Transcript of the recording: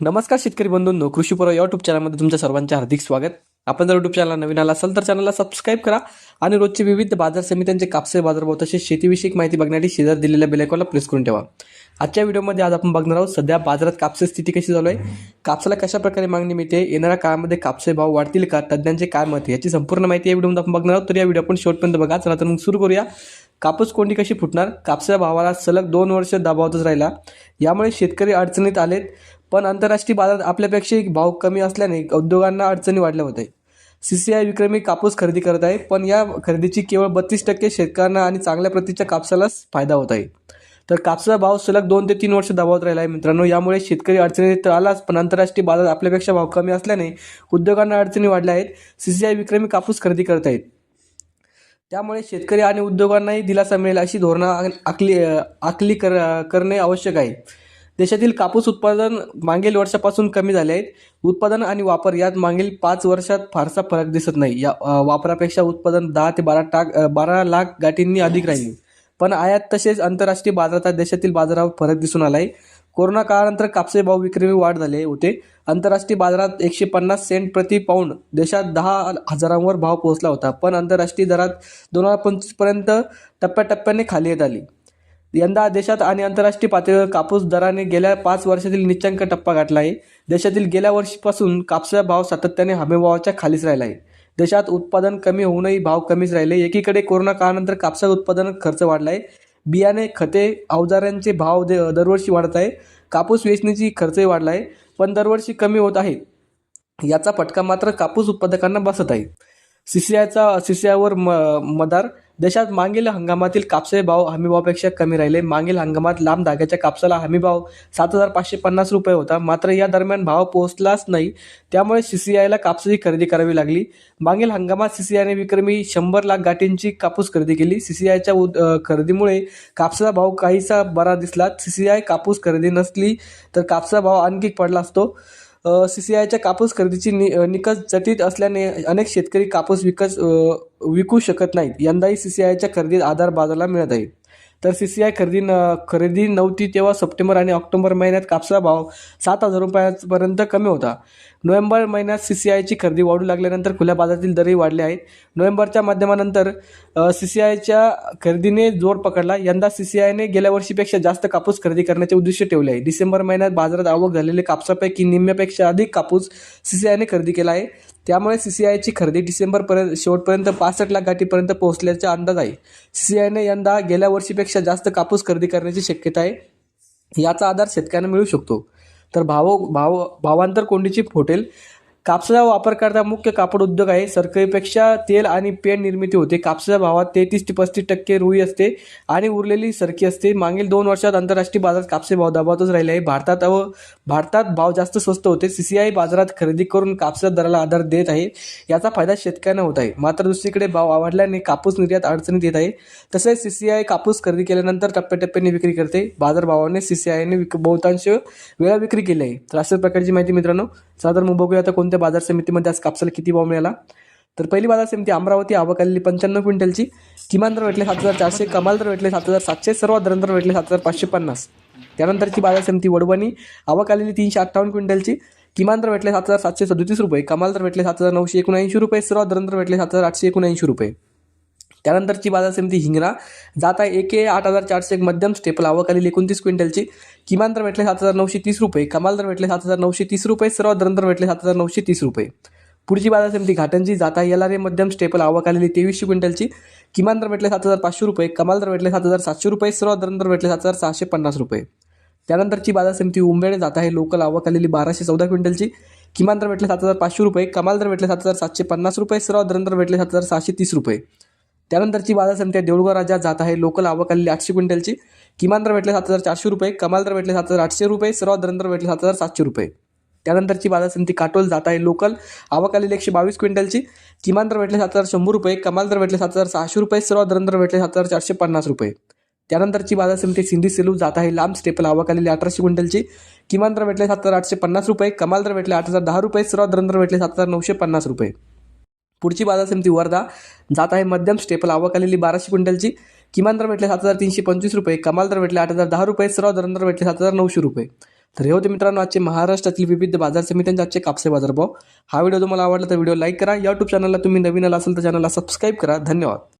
नमस्कार शेतकरी बंधूंनो कृषीपूर्व युट्यूब चॅनलमध्ये तुमच्या सर्वांचे हार्दिक स्वागत. आपण जर युट्यूब चॅनल नवीन आला असाल तर चॅनलला सबस्क्राईब करा आणि रोजचे विविध बाजार समित्यांचे कापसे बाजारभाव तसेच शेतीविषयक माहिती बघण्यासाठी शेजार दिलेल्या बेलायकॉनला प्रेस करून ठेवा. आजच्या व्हिडिओमध्ये आज आपण बघणार आहोत सध्या बाजारात कापसे स्थिती कशी चालू आहे कापसाला कशा प्रकारे मागणी मिळते येणाऱ्या काळामध्ये कापसे भाव वाढतील का तज्ज्ञांचे काय मत आहे याची संपूर्ण माहिती या व्हिडिओमध्ये आपण बघणार आहोत. तर या व्हिडिओ आपण शेवटपर्यंत बघा. चला तर मग सुरू करूया. कापूस कोंडी कशी फुटणार? कापसाच्या भावाला सलग दोन वर्ष दाबावतच राहिला. यामुळे शेतकरी अडचणीत आलेत पण आंतरराष्ट्रीय बाजारात आपल्यापेक्षा भाव कमी असल्याने उद्योगांना अडचणी वाढल्या होत्या. आहे सी सी आय विक्रमी कापूस खरेदी करत आहे पण या खरेदीची केवळ बत्तीस टक्के शेतकऱ्यांना आणि चांगल्या प्रतीच्या कापसालाच फायदा होत आहे. तर कापसाचा भाव सलग दोन ते तीन वर्ष दबावत राहिला आहे मित्रांनो. यामुळे शेतकरी अडचणीत तर आलाच पण आंतरराष्ट्रीय बाजारात आपल्यापेक्षा भाव कमी असल्याने उद्योगांना अडचणी वाढल्या आहेत. सी सी आय विक्रमी कापूस खरेदी करत आहेत. त्यामुळे शेतकरी आणि उद्योगांनाही दिलासा मिळेल अशी धोरणं आखली आखली कर करणे आवश्यक आहे. देशातील कापूस उत्पादन मागील वर्षापासून कमी झाले आहेत. उत्पादन आणि वापर यात मागील पाच वर्षात फारसा फरक दिसत नाही. या वापरापेक्षा उत्पादन दहा ते बारा टाक बारा लाख गाठींनी अधिक राहील. पण आयात तसेच आंतरराष्ट्रीय बाजारात देशातील बाजारावर फरक दिसून आला आहे कोरोना काळानंतर कापसे भाव विक्री वाढ झाले होते. आंतरराष्ट्रीय बाजारात एकशे पन्नास सेंट प्रति पाऊंड देशात दहा हजारांवर भाव पोहोचला होता पण आंतरराष्ट्रीय दरात दोन हजार पंचवीसपर्यंत टप्प्याटप्प्याने खाली येत आली. यंदा देशात आणि आंतरराष्ट्रीय पातळीवर कापूस दराने गेल्या पाच वर्षातील निच्चांक टप्पा गाठला आहे. देशातील गेल्या वर्षीपासून कापसाचा भाव सातत्याने हमीभावाच्या खालीच राहिला आहे. देशात उत्पादन कमी होऊनही भाव कमीच राहिले. एकीकडे कोरोना काळानंतर कापसा उत्पादन खर्च वाढला आहे. बियाणे खते अवजारांचे भाव दे दरवर्षी वाढत आहे. कापूस वेचण्याची खर्चही वाढला आहे. पण दरवर्षी कमी होत आहे. याचा फटका मात्र कापूस उत्पादकांना बसत आहे. सीसीआयचा सीसीआयवर म मदार देशात मागील हंगामातील कापसाचे भाव हमीभावापेक्षा कमी राहिले. मागील हंगामात लांब धाग्याच्या कापसाला हमीभाव सात हजार पाचशे पन्नास रुपये होता. मात्र या दरम्यान भाव पोहोचलाच नाही. त्यामुळे सीसीआयला कापसाची खरेदी करावी लागली. मागील हंगामात सीसीआयने विक्रमी शंभर लाख गाठींची कापूस खरेदी केली. सीसीआयच्या उद खरेदीमुळे कापसाचा भाव काहीसा बरा दिसला. सीसीआय कापूस खरेदी नसली तर कापसाचा भाव आणखी पडला असतो. सी सी आयच्या कापूस खरेदीची नि निकष जटिल असल्याने अनेक शेतकरी कापूस विकस विकू शकत नाहीत. यंदाही सी सी आयच्या खरेदीत आधार बाजारला मिळत आहे. तर सी सी आय खरेदी न खरेदी नव्हती तेव्हा सप्टेंबर आणि ऑक्टोबर महिन्यात कापसाचा भाव सात हजार रुपयापर्यंत कमी होता. नोव्हेंबर महिन्यात सी सी आयची खरेदी वाढू लागल्यानंतर खुल्या बाजारातील दरही वाढले आहेत. नोव्हेंबरच्या माध्यमानंतर सी सी आयच्या खरेदीने जोर पकडला. यंदा सी सी आयने गेल्या वर्षीपेक्षा जास्त कापूस खरेदी करण्याचे उद्दिष्ट ठेवले आहे. डिसेंबर महिन्यात बाजारात आवक झालेले कापसापैकी निम्म्यापेक्षा अधिक कापूस सी सी आयने खरेदी केला आहे. त्यामुळे सी सी आयची खरेदी डिसेंबरपर्यंत शेवटपर्यंत पासष्ट लाख गाठीपर्यंत पोहोचल्याचा अंदाज आहे. सी सी आयने यंदा गेल्या वर्षीपेक्षा जास्त कापूस खरेदी करण्याची शक्यता आहे याचा आधार शेतकऱ्यांना मिळू शकतो. तर भाव भाव भावांतर कोंडीची फोटेल कापसाचा वापर करता मुख्य कापड उद्योग आहे. सरकारीपेक्षा तेल आणि पेन निर्मिती होते. कापसाच्या भावात तेहतीस ते पस्तीस टक्के रुई असते आणि उरलेली सरकी असते. मागील दोन वर्षात आंतरराष्ट्रीय बाजारात कापसे भाव दबावतच राहिले आहे. भारतात व भारतात भाव जास्त स्वस्त होते. सी सी आय बाजारात खरेदी करून कापसाच्या दराला आधार देत आहे. याचा फायदा शेतकऱ्यांना होत आहे. मात्र दुसरीकडे भाव वाढल्याने कापूस निर्यात अडचणीत येत आहे. तसेच सी सी आय कापूस खरेदी केल्यानंतर टप्प्याटप्प्याने विक्री करते. बाजारभावाने सी सी आयने विक बहुतांश वेळा विक्री केली आहे. तर अशा प्रकारची माहिती मित्रांनो. चला तर आता कोणत्या बाजार समितीमध्ये आज कापसाला किती भाव मिळाला? तर पहिली बाजार समिती अमरावती आवक आलेली पंच्याण्णव क्विंटलची. किमान दर भेटले सात हजार चारशे कमाल दर भेटले सात हजार सातशे सर्वात दर दर भेटले सात हजार पाचशे पन्नास. त्यानंतरची बाजार समिती वडवणी आवक आलेली तीनशे अठ्ठावन्न क्विंटलची. किमान दर भेटले सात हजार सातशे सदतीस रुपये कमाल दर भेटले सात हजार नऊशे एकोणऐंशी रुपये सर्वात दर दर भेटले सात हजार आठशे एकोणऐंशी रुपये. त्यानंतरची बाजार समिती हिंगणा. जात आहे एक आठ हजार चारशे एक मध्यम स्टेपल आवक एकोणतीस क्विंटलची. किमान दर भेटले सात हजार नऊशे तीस रुपये. कमाल दर भेटले सात हजार नऊशे तीस रुपये. सर्वात दर दर भेटले सात हजार नऊशे तीस रुपये. पुढची बाजार समिती घाटंजी. जाता येला रे मध्यम स्टेपल आवक आलेली तेवीसशे क्विंटलची. किमान दर भेटले सात हजार पाचशे रुपये. कमाल दर भेटले सात हजार सातशे रुपये. सर्वात दर दर भेटले सात हजार सहाशे पन्नास रुपये. त्यानंतरची बाजार समिती उंबेड. जात आहे लोकल आवक आलेली बाराशे चौदा क्विंटलची. किमान दर भेटले सात हजार पाचशे रुपये. कमाल दर भेटले सात हजार सातशे पन्नास रुपये. सर्वात दर दर भेटले सात हजार सहाशे तीस रुपये. त्यानंतरची बाजार समिती देऊळगाव राज्यात जात आहे. लोकल आवक आलेली आठशे क्विंटलची. किमान दर भेटले सात हजार चारशे रुपये. कमाल दर भेटले सात हजार आठशे रुपये. सर्वात दर दर भेटले सात हजार सातशे रुपये. त्यानंतरची बाजार समिती काटोल जात आहे. लोकल आवक आलेली एकशे बावीस क्विंटलची. किमान दर भेटले सात हजार शंभर रुपये. कमाल दर भेटले सात हजार सहाशे रुपये. सर्वात दर दर भेटले सात हजार चारशे पन्नास रुपये. त्यानंतरची बाजार समिती सिंधी सेलू जात आहे. लांब स्टेपल आवक आलेली अठराशे क्विंटलची. किमान दर भेटले सात हजार आठशे पन्नास रुपये. कमाल दर भेटले आठ हजार दहा रुपये. सर्वात दर दर भेटले सात हजार नऊशे पन्नास रुपये. पुढची बाजार समिती वर्धा. जात आहे मध्यम स्टेपल. आवक आलेली बाराशे क्विंटलची. किमान दर भेटले सात हजार तीनशे पंचवीस रुपये. कमाल दर भेटले आठ हजार दहा रुपये. सर्व दर दर भेटले सात हजार नऊशे रुपये. तर हे होते मित्रांनो आजचे महाराष्ट्रातील विविध बाजार समित्यांचे आजचे कापसे बाजारभाव हा व्हिडिओ तुम्हाला आवडला तर व्हिडिओ लाईक करा. यूट्यूब चॅनलला तुम्ही नवीन आला असेल तर चॅनलला सबस्क्राईब करा. धन्यवाद.